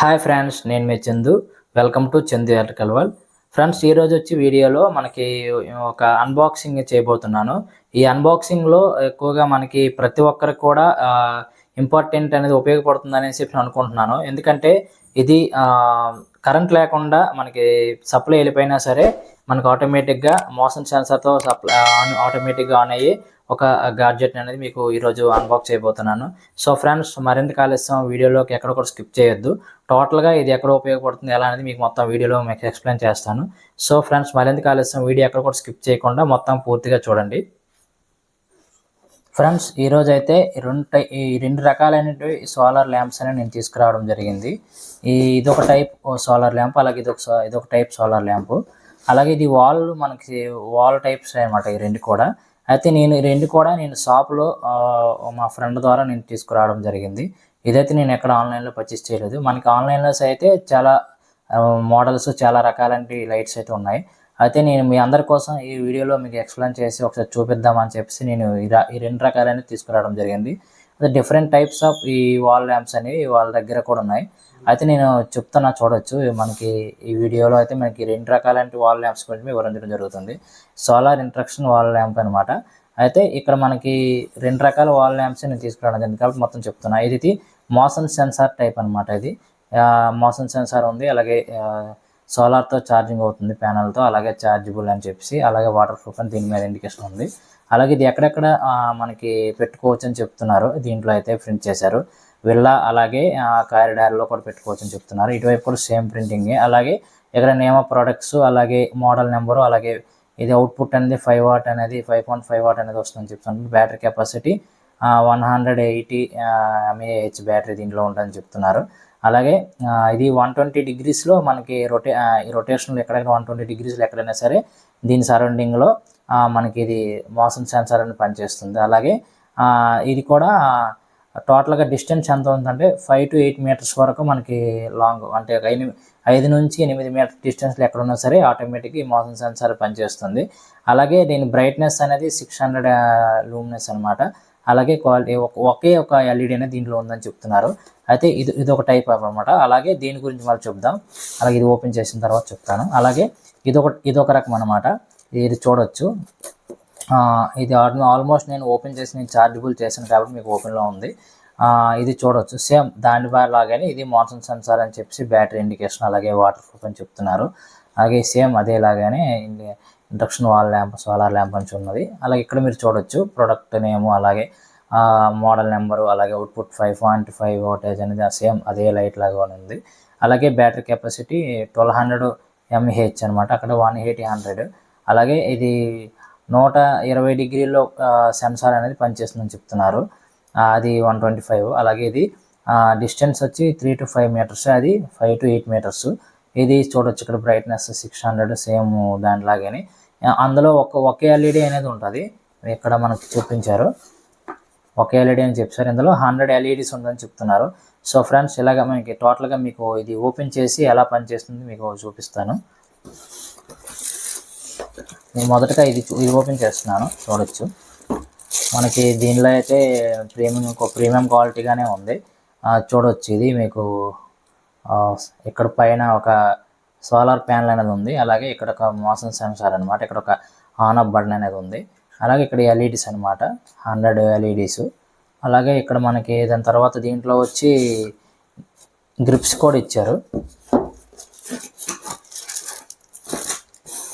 Hi friends నేను మీ Chandu. Welcome to Chandu electrical world. Friends ఈరోజు వచ్చి వీడియోలో మనకి ఒక అన్బాక్సింగ్ చేయబోతున్నాను. ఈ అన్బాక్సింగ్లో ఎక్కువగా మనకి ప్రతి ఒక్కరికి కూడా ఇంపార్టెంట్ అనేది ఉపయోగపడుతుంది అనేసి నేను అనుకుంటున్నాను. ఎందుకంటే ఇది కరెంట్ లేకుండా మనకి సప్లై వెళ్ళిపోయినా సరే మనకు ఆటోమేటిక్గా మోషన్ సెన్సర్తో సప్లై ఆన్ ఆటోమేటిక్గా ఆన్ అయ్యి ఒక గాడ్జెట్ అనేది మీకు ఈరోజు అన్బాక్స్ చేయబోతున్నాను. సో ఫ్రెండ్స్ మరింత కాలుస్తాం వీడియోలోకి ఎక్కడ కూడా స్కిప్ చేయొద్దు. టోటల్గా ఇది ఎక్కడ ఉపయోగపడుతుంది ఎలా అనేది మీకు మొత్తం వీడియోలో మీకు ఎక్స్ప్లెయిన్ చేస్తాను. సో ఫ్రెండ్స్ మరింత కాలుస్తాం వీడియో ఎక్కడ కూడా స్కిప్ చేయకుండా మొత్తం పూర్తిగా చూడండి. ఫ్రెండ్స్ ఈరోజు అయితే రెండు ఈ రెండు రకాలైనటువంటి సోలార్ ల్యాంప్స్ అనేవి నేను తీసుకురావడం జరిగింది. ఈ ఇదొక టైప్ సోలార్ ల్యాంప్ అలాగే ఇదొక ఇదొక టైప్ సోలార్ ల్యాంపు అలాగే ఇది వాల్ మనకి వాల్ టైప్స్ అనమాట ఈ రెండు కూడా. అయితే నేను రెండు కూడా నేను షాప్లో మా ఫ్రెండ్ ద్వారా నేను తీసుకురావడం జరిగింది. ఇదైతే నేను ఎక్కడ ఆన్లైన్లో పర్చేస్ చేయలేదు. మనకి ఆన్లైన్లో అయితే చాలా మోడల్స్ చాలా రకాలంటి లైట్స్ అయితే ఉన్నాయి. అయితే నేను మీ అందరి కోసం ఈ వీడియోలో మీకు ఎక్స్ప్లెయిన్ చేసి ఒకసారి చూపిద్దామని చెప్పేసి నేను ఈ ఈ రెండు రకాలైన తీసుకురావడం జరిగింది. అదే డిఫరెంట్ టైప్స్ ఆఫ్ ఈ వాల్ ల్యాంప్స్ అనేవి వాళ్ళ దగ్గర కూడా ఉన్నాయి. అయితే నేను చెప్తున్నా చూడొచ్చు. మనకి ఈ వీడియోలో అయితే మనకి రెండు రకాలంటి వాల్ ల్యాంప్స్ గురించి వివరించడం జరుగుతుంది. సోలార్ ఇంట్రక్షన్ వాల్ ల్యాంప్ అనమాట అయితే ఇక్కడ మనకి రెండు రకాల వాల్ ల్యాంప్స్ నేను తీసుకురావడం జరిగింది కాబట్టి మొత్తం చెప్తున్నా. ఇది మోషన్ సెన్సార్ టైప్ అనమాట ఇది. మోషన్ సెన్సార్ ఉంది. అలాగే సోలార్తో ఛార్జింగ్ అవుతుంది ప్యానల్తో అలాగే ఛార్జబుల్ అని చెప్పేసి అలాగే వాటర్ ప్రూఫ్ అని దీని మీద ఇండికేషన్ ఉంది. అలాగే ఇది ఎక్కడెక్కడ మనకి పెట్టుకోవచ్చు అని చెప్తున్నారు. దీంట్లో అయితే ప్రింట్ చేశారు. విల్లా అలాగే కారిడార్లో కూడా పెట్టుకోవచ్చు అని చెప్తున్నారు. ఇటువైపు కూడా సేమ్ ప్రింటింగ్. అలాగే ఇక్కడ నేమ్ ఆఫ్ ప్రోడక్ట్స్ అలాగే మోడల్ నెంబరు అలాగే ఇది అవుట్పుట్ అనేది ఫైవ్ వాట్ అనేది ఫైవ్ పాయింట్ ఫైవ్ వాట్ అనేది వస్తుందని చెప్తున్నారు. Battery capacity one hundred eighty mAh battery దీంట్లో ఉంటుందని చెప్తున్నారు. అలాగే ఇది వన్ ట్వంటీ డిగ్రీస్లో మనకి రొటే ఈ రొటేషన్లో ఎక్కడైనా వన్ ట్వంటీ డిగ్రీస్లో ఎక్కడైనా సరే దీని సరౌండింగ్లో మనకి ఇది మోషన్ సెన్సార్ అని పనిచేస్తుంది. అలాగే ఇది కూడా టోటల్గా డిస్టెన్స్ ఎంత ఉందంటే ఫైవ్ టు ఎయిట్ మీటర్స్ వరకు మనకి లాంగ్ అంటే ఒక ఎనిమిది ఐదు నుంచి ఎనిమిది మీటర్ డిస్టెన్స్లో ఎక్కడ ఉన్నా సరే ఆటోమేటిక్గా ఈ మోషన్ సెన్సార్ పనిచేస్తుంది. అలాగే దీని బ్రైట్నెస్ అనేది సిక్స్ హండ్రెడ్ లూమినెస్ అనమాట అలాగే క్వాలిటీ ఒకే ఒక ఎల్ఈడి అనేది దీంట్లో ఉందని చెప్తున్నారు. అయితే ఇది ఇది ఒక టైప్ అనమాట అలాగే దీని గురించి మళ్ళీ చెప్దాం. అలాగే ఇది ఓపెన్ చేసిన తర్వాత చెప్తాను. అలాగే ఇది ఒక ఇది ఒక రకం అనమాట ఇది చూడొచ్చు. ఇది ఆల్మోస్ట్ నేను ఓపెన్ చేసి నేను చార్జబుల్ చేశాను కాబట్టి మీకు ఓపెన్లో ఉంది. ఇది చూడొచ్చు. సేమ్ దాని లాగానే ఇది మోషన్ సెన్సార్ అని చెప్పేసి బ్యాటరీ ఇండికేషన్ అలాగే వాటర్ ప్రూఫ్ అని చెప్తున్నారు. అలాగే same అదేలాగానే induction wall lamp solar lamp అని ఉన్నది. అలాగే ఇక్కడ మీరు చూడొచ్చు ప్రొడక్ట్ నేమ్ అలాగే మోడల్ నెంబరు అలాగే output five point five voltage అనేది సేమ్ అదే లైట్ లాగా ఉంది. అలాగే battery capacity twelve hundred mAh అనమాట అక్కడ వన్ ఎయిటీ హండ్రెడ్. అలాగే ఇది నూట ఇరవై డిగ్రీలో సెన్సార్ అనేది పనిచేస్తుందని చెప్తున్నారు. అది వన్ ట్వంటీ ఫైవ్. అలాగే ఇది డిస్టెన్స్ వచ్చి త్రీ టు ఫైవ్ మీటర్స్ అది ఫైవ్ టు ఎయిట్ మీటర్స్. ఇది చూడొచ్చు ఇక్కడ బ్రైట్నెస్ సిక్స్ హండ్రెడ్ సేమ్ దానిలాగానే. అందులో ఒక ఒకే ఎల్ఈడి అనేది ఉంటుంది. ఇక్కడ మనకు చూపించారు. ఒక ఎల్ఈడి అని చెప్పారు. ఇందులో హండ్రెడ్ ఎల్ఈడీస్ ఉందని చెప్తున్నారు. సో ఫ్రెండ్స్ ఇలాగ మనకి టోటల్గా మీకు ఇది ఓపెన్ చేసి ఎలా పనిచేస్తుంది మీకు చూపిస్తాను. నేను మొదటగా ఇది ఇది ఓపెన్ చేస్తున్నాను చూడొచ్చు. మనకి దీనిలో అయితే ప్రీమియం ప్రీమియం క్వాలిటీగానే ఉంది. చూడవచ్చు చూడొచ్చు. ఇది మీకు ఇక్కడ పైన ఒక సోలార్ ప్యానల్ అనేది ఉంది. అలాగే ఇక్కడ ఒక మోషన్ సెన్సార్ అనమాట ఇక్కడ ఒక ఆన్ ఆఫ్ బటన్ అనేది ఉంది. అలాగే ఇక్కడ ఎల్ఈడీస్ అనమాట హండ్రెడ్ ఎల్ఈడీస్. అలాగే ఇక్కడ మనకి దాని తర్వాత దీంట్లో వచ్చి గ్రిప్స్ కూడా ఇచ్చారు.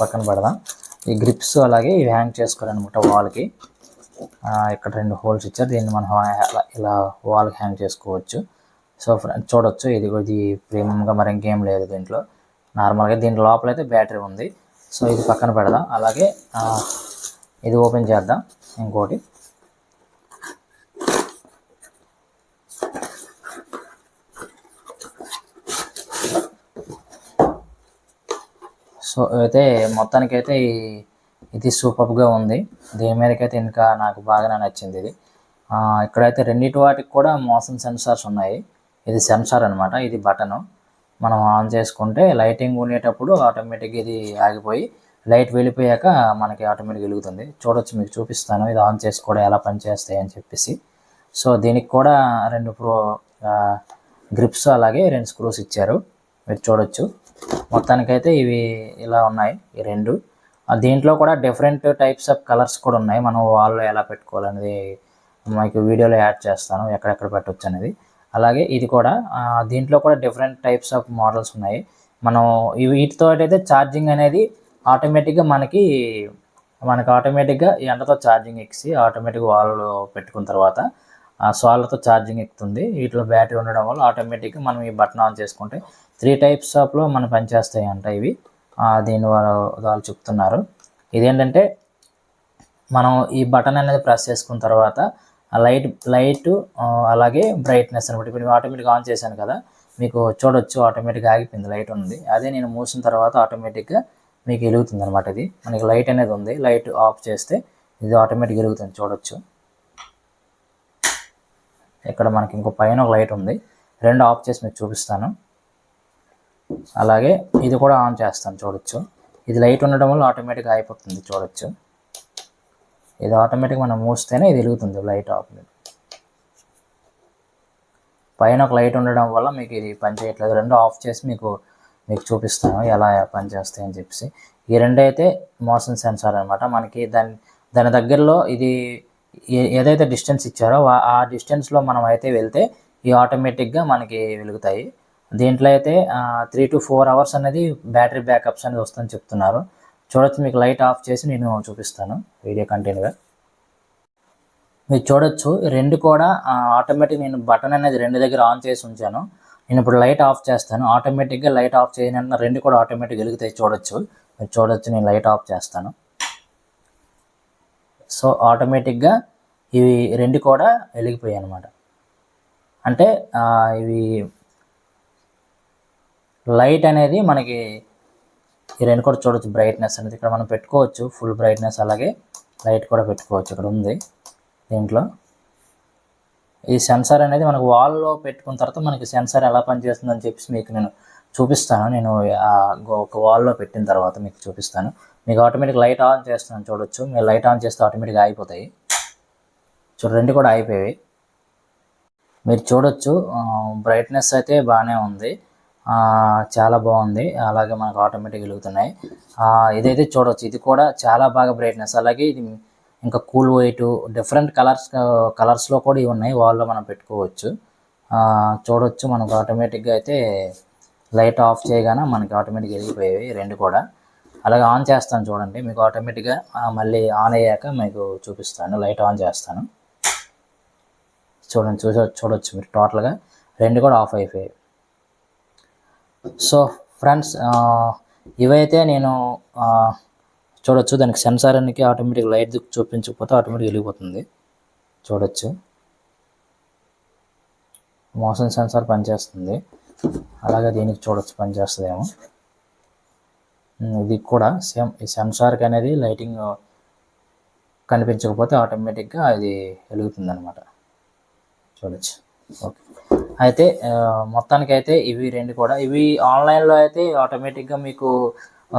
పక్కన పెడదాం. ఈ గ్రిప్స్ అలాగే ఇవి హ్యాంగ్ చేసుకోవాలన్నమాట వాల్కి ఇక్కడ రెండు హోల్స్ ఇచ్చారు. దీన్ని మనం ఇలా వాల్కి హ్యాంగ్ చేసుకోవచ్చు. సో ఫ్రెండ్ చూడొచ్చు. ఇది ఇది ప్రీమియంగా మరి ఇంకేం లేదు దీంట్లో. నార్మల్గా దీని లోపల అయితే బ్యాటరీ ఉంది. సో ఇది పక్కన పెడదాం. అలాగే ఇది ఓపెన్ చేద్దాం. ఇంకోటి. సో అయితే మొత్తానికైతే ఇది సూపర్గా ఉంది. దీని మేరకైతే ఇంకా నాకు బాగానే నచ్చింది ఇది. ఇక్కడైతే రెండింటి వాటికి కూడా మోషన్ సెన్సార్స్ ఉన్నాయి. ఇది సెన్సార్ అనమాట ఇది బటను. మనం ఆన్ చేసుకుంటే లైటింగ్ ఉండేటప్పుడు ఆటోమేటిక్గా ఇది ఆగిపోయి లైట్ వెళ్ళిపోయాక మనకి ఆటోమేటిక్ వెలుగుతుంది. చూడొచ్చు మీకు చూపిస్తాను. ఇది ఆన్ చేసుకోవడం ఎలా పనిచేస్తాయి అని చెప్పేసి. సో దీనికి కూడా రెండు ప్రో గ్రిప్స్ అలాగే రెండు స్క్రూస్ ఇచ్చారు. మీరు చూడొచ్చు. మొత్తానికైతే ఇవి ఇలా ఉన్నాయి ఈ రెండు. దీంట్లో కూడా డిఫరెంట్ టైప్స్ ఆఫ్ కలర్స్ కూడా ఉన్నాయి. మనం వాల్లో ఎలా పెట్టుకోవాలనేది మీకు వీడియోలో యాడ్ చేస్తాను ఎక్కడెక్కడ పెట్టవచ్చు అనేది. అలాగే ఇది కూడా దీంట్లో కూడా డిఫరెంట్ టైప్స్ ఆఫ్ మోడల్స్ ఉన్నాయి. మనం వీటితో అయితే ఛార్జింగ్ అనేది ఆటోమేటిక్గా మనకి మనకి ఆటోమేటిక్గా ఎండతో ఛార్జింగ్ ఎక్కి ఆటోమేటిక్గా వాల్లో పెట్టుకున్న తర్వాత ఆ ఛార్జింగ్ ఎక్కుతుంది. వీటిలో బ్యాటరీ ఉండడం వల్ల ఆటోమేటిక్గా మనం ఈ బటన్ ఆన్ చేసుకుంటే త్రీ టైప్స్ ఆఫ్లో మనం పనిచేస్తాయి అంట ఇవి దీని వాళ్ళు వాళ్ళు చెప్తున్నారు. ఇదేంటంటే మనం ఈ బటన్ అనేది ప్రెస్ చేసుకున్న తర్వాత ఆ లైట్ లైట్ అలాగే బ్రైట్నెస్ అనమాట ఇప్పుడు ఆటోమేటిక్గా ఆన్ చేశాను కదా మీకు చూడొచ్చు ఆటోమేటిక్గా ఆగిపోయింది లైట్ ఉంది. అదే నేను మూసిన తర్వాత ఆటోమేటిక్గా మీకు వెలుగుతుంది అనమాట ఇది. మనకి లైట్ అనేది ఉంది లైట్ ఆఫ్ చేస్తే ఇది ఆటోమేటిక్ వెలుగుతుంది చూడొచ్చు. ఇక్కడ మనకి ఇంకో పైన ఒక లైట్ ఉంది. రెండు ఆఫ్ చేసి మీకు చూపిస్తాను. అలాగే ఇది కూడా ఆన్ చేస్తాను చూడొచ్చు. ఇది లైట్ ఉండడం వల్ల ఆటోమేటిక్గా అయిపోతుంది చూడొచ్చు. ఇది ఆటోమేటిక్ మనం మూస్తేనే ఇది వెలుగుతుంది లైట్ ఆఫ్ పైన ఒక లైట్ ఉండడం వల్ల మీకు ఇది పనిచేయట్లేదు రెండు ఆఫ్ చేసి మీకు మీకు చూపిస్తాను ఎలా పనిచేస్తాయి అని చెప్పేసి. ఈ రెండు అయితే మోషన్ సెన్సార్ అనమాట మనకి దాని దాని దగ్గరలో ఇది ఏ- ఏదైతే డిస్టెన్స్ ఇచ్చారో ఆ- ఆ డిస్టెన్స్లో మనం అయితే వెళ్తే ఈ ఆటోమేటిక్గా మనకి వెలుగుతాయి. దీంట్లో అయితే త్రీ టు ఫోర్ అవర్స్ అనేది బ్యాటరీ బ్యాకప్స్ అనేది వస్తుందని చెప్తున్నారు. చూడొచ్చు మీకు లైట్ ఆఫ్ చేసి నేను చూపిస్తాను వీడియో కంటిన్యూగా మీరు చూడొచ్చు రెండు కూడా ఆటోమేటిక్ నేను బటన్ అనేది రెండు దగ్గర ఆన్ చేసి ఉంచాను. నేను ఇప్పుడు లైట్ ఆఫ్ చేస్తాను. ఆటోమేటిక్గా లైట్ ఆఫ్ చేయని రెండు కూడా ఆటోమేటిక్ వెలుగుతాయి చూడొచ్చు. మీరు చూడొచ్చు నేను లైట్ ఆఫ్ చేస్తాను. సో ఆటోమేటిక్గా ఇవి రెండు కూడా వెలిగిపోయాయి అనమాట అంటే ఇవి లైట్ అనేది మనకి ఈ రెండు కూడా చూడొచ్చు. బ్రైట్నెస్ అనేది ఇక్కడ మనం పెట్టుకోవచ్చు. ఫుల్ బ్రైట్నెస్ అలాగే లైట్ కూడా పెట్టుకోవచ్చు ఇక్కడ ఉంది దీంట్లో. ఈ సెన్సార్ అనేది మనకు వాల్లో పెట్టుకున్న తర్వాత మనకి సెన్సార్ ఎలా పనిచేస్తుందని చెప్పేసి మీకు నేను చూపిస్తాను. నేను ఒక వాల్లో పెట్టిన తర్వాత మీకు చూపిస్తాను. మీకు ఆటోమేటిక్ లైట్ ఆన్ చేస్తున్నాను చూడొచ్చు. మీరు లైట్ ఆన్ చేస్తే ఆటోమేటిక్గా అయిపోతాయి చూడ రెండు కూడా అయిపోయాయి మీరు చూడొచ్చు. బ్రైట్నెస్ అయితే బాగానే ఉంది. చాలా బాగుంది. అలాగే మనకు ఆటోమేటిక్ వెలుగుతున్నాయి. ఇదైతే చూడవచ్చు ఇది కూడా చాలా బాగా బ్రైట్నెస్ అలాగే ఇది ఇంకా కూల్ వైట్ డిఫరెంట్ కలర్స్ కలర్స్లో కూడా ఇవి ఉన్నాయి. వాళ్ళలో మనం పెట్టుకోవచ్చు. చూడవచ్చు మనకు ఆటోమేటిక్గా అయితే లైట్ ఆఫ్ చేయగానే మనకి ఆటోమేటిక్ వెలిగిపోయేవి రెండు కూడా. అలాగే ఆన్ చేస్తాను చూడండి. మీకు ఆటోమేటిక్గా మళ్ళీ ఆన్ అయ్యాక మీకు చూపిస్తాను. లైట్ ఆన్ చేస్తాను. చూడండి. చూస చూడవచ్చు మీరు టోటల్గా రెండు కూడా ఆఫ్ అయిపోయాయి. సో ఫ్రెండ్స్ ఇవైతే నేను చూడొచ్చు. దానికి సెన్సార్ అనేది ఆటోమేటిక్ లైట్ చూపించకపోతే ఆటోమేటిక్ వెలిగిపోతుంది. చూడొచ్చు. మోషన్ సెన్సార్ పనిచేస్తుంది. అలాగే దీనికి చూడొచ్చు పనిచేస్తుందేమో. ఇది కూడా సేమ్ ఈ సెన్సార్కి అనేది లైటింగ్ కనిపించకపోతే ఆటోమేటిక్గా అది వెలుగుతుంది అనమాట చూడొచ్చు. ఓకే. అయితే మొత్తానికైతే ఇవి రెండు కూడా. ఇవి ఆన్లైన్లో అయితే ఆటోమేటిక్గా మీకు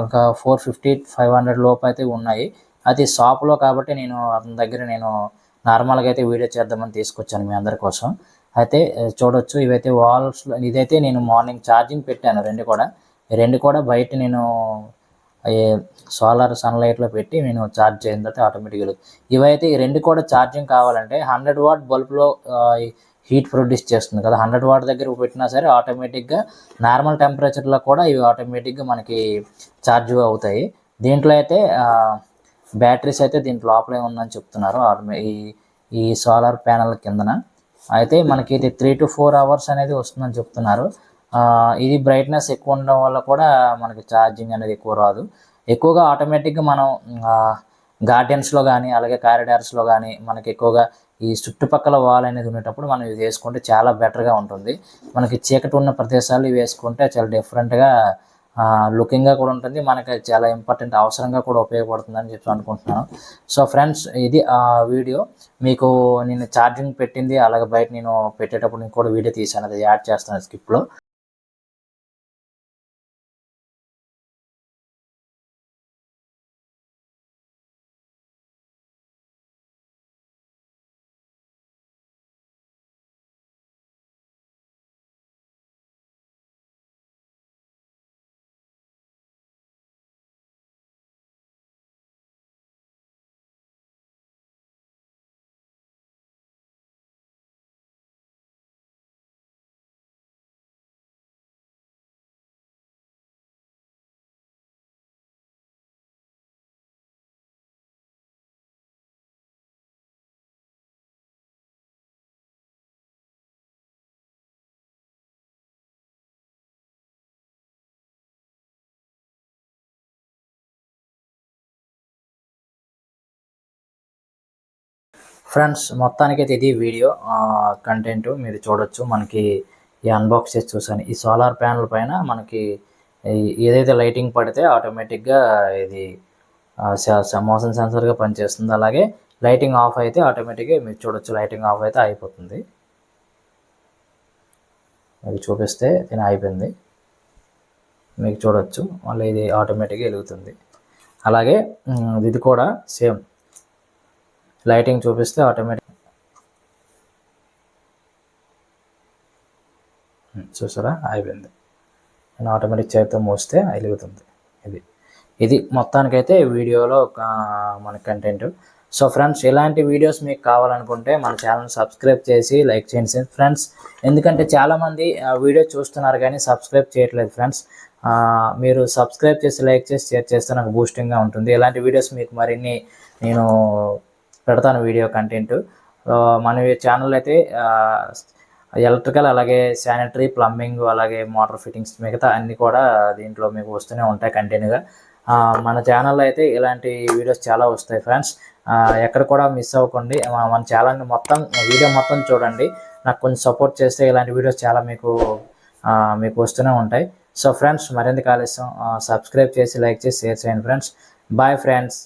ఒక ఫోర్ ఫిఫ్టీ ఫైవ్ హండ్రెడ్ లోపు అయితే ఉన్నాయి. అది షాప్లో కాబట్టి నేను అతని దగ్గర నేను నార్మల్గా అయితే వీడియో చేద్దామని తీసుకొచ్చాను మీ అందరి కోసం. అయితే చూడొచ్చు. ఇవైతే వాల్స్లో ఇదైతే నేను మార్నింగ్ ఛార్జింగ్ పెట్టాను రెండు కూడా. రెండు కూడా బయట నేను సోలార్ సన్లైట్లో పెట్టి నేను ఛార్జ్ చేసిన తర్వాత ఆటోమేటిక్గా ఇవైతే ఈ రెండు కూడా ఛార్జింగ్ కావాలంటే హండ్రెడ్ వాట్ బల్బ్లో హీట్ ప్రొడ్యూస్ చేస్తుంది కదా. హండ్రెడ్ వాట్ దగ్గర పెట్టినా సరే ఆటోమేటిక్గా నార్మల్ టెంపరేచర్లో కూడా ఇవి ఆటోమేటిక్గా మనకి ఛార్జ్ అవుతాయి. దీంట్లో అయితే బ్యాటరీస్ అయితే దీంట్ లోపలే ఉందని చెప్తున్నారు. ఆటోమే ఈ ఈ సోలార్ ప్యానల్ కిందన. అయితే మనకి ఇది త్రీ టు ఫోర్ అవర్స్ అనేది వస్తుందని చెప్తున్నారు. ఇది బ్రైట్నెస్ ఎక్కువ ఉండడం వల్ల కూడా మనకి ఛార్జింగ్ అనేది ఎక్కువ రాదు. ఎక్కువగా ఆటోమేటిక్గా మనం గార్డెన్స్లో కానీ అలాగే కారిడార్స్లో కానీ మనకి ఎక్కువగా ఈ చుట్టుపక్కల వాల్ అనేది ఉండేటప్పుడు మనం ఇది వేసుకుంటే చాలా బెటర్గా ఉంటుంది. మనకి చీకటి ఉన్న ప్రదేశాలు ఇవి వేసుకుంటే చాలా డిఫరెంట్గా లుకింగ్గా కూడా ఉంటుంది. మనకి చాలా ఇంపార్టెంట్ అవసరంగా కూడా ఉపయోగపడుతుందని చెప్పి అనుకుంటున్నాను. సో ఫ్రెండ్స్ ఇది ఆ వీడియో. మీకు నేను ఛార్జింగ్ పెట్టింది అలాగే బయట నేను పెట్టేటప్పుడు నేను కూడా వీడియో తీసాను అది యాడ్ చేస్తాను స్కిప్లో. ఫ్రెండ్స్ మొత్తానికైతే ఇది వీడియో కంటెంట్ మీరు చూడొచ్చు. మనకి ఈ అన్బాక్స్ చేసి చూసాను. ఈ సోలార్ ప్యానల్ పైన మనకి ఏదైతే లైటింగ్ పడితే ఆటోమేటిక్గా ఇది మోషన్ సెన్సర్గా పనిచేస్తుంది. అలాగే లైటింగ్ ఆఫ్ అయితే ఆటోమేటిక్గా మీరు చూడొచ్చు. లైటింగ్ ఆఫ్ అయితే అయిపోతుంది. మీకు చూపిస్తే దీని అయిపోయింది. మీకు చూడొచ్చు. మళ్ళీ ఇది ఆటోమేటిక్గా వెలుగుతుంది. అలాగే ఇది కూడా సేమ్ లైటింగ్ చూపిస్తే ఆటోమేటిక్. చూసారా? అయిపోయింది. నేను ఆటోమేటిక్ చేతితో మోస్తే వెలుగుతుంది. ఇది. ఇది మొత్తానికైతే వీడియోలో ఒక మన కంటెంట్ సో ఫ్రెండ్స్ ఇలాంటి వీడియోస్ మీకు కావాలనుకుంటే మన ఛానల్ సబ్స్క్రైబ్ చేసి లైక్ చేయండి ఫ్రెండ్స్. ఎందుకంటే చాలామంది వీడియో చూస్తున్నారు కానీ సబ్స్క్రైబ్ చేయట్లేదు ఫ్రెండ్స్. మీరు సబ్స్క్రైబ్ చేసి లైక్ చేసి షేర్ చేస్తే నాకు బూస్టింగ్గా ఉంటుంది. ఇలాంటి వీడియోస్ మీకు మరిన్ని నేను పెడతాను వీడియో కంటెంట్. మన ఛానల్ అయితే ఎలక్ట్రికల్ అలాగే శానిటరీ ప్లంబింగ్ అలాగే మోటార్ ఫిట్టింగ్స్ మిగతా అన్నీ కూడా దీంట్లో మీకు వస్తూనే ఉంటాయి కంటిన్యూగా మన ఛానల్లో అయితే ఇలాంటి వీడియోస్ చాలా వస్తాయి ఫ్రెండ్స్ ఎక్కడ కూడా మిస్ అవ్వకండి. మన ఛానల్ని మొత్తం వీడియో మొత్తం చూడండి. నాకు కొంచెం సపోర్ట్ చేస్తే ఇలాంటి వీడియోస్ చాలా మీకు మీకు వస్తూనే ఉంటాయి. సో ఫ్రెండ్స్ మరింత ఆలస్యం సబ్స్క్రైబ్ చేసి లైక్ చేసి షేర్ చేయండి ఫ్రెండ్స్ బాయ్ ఫ్రెండ్స్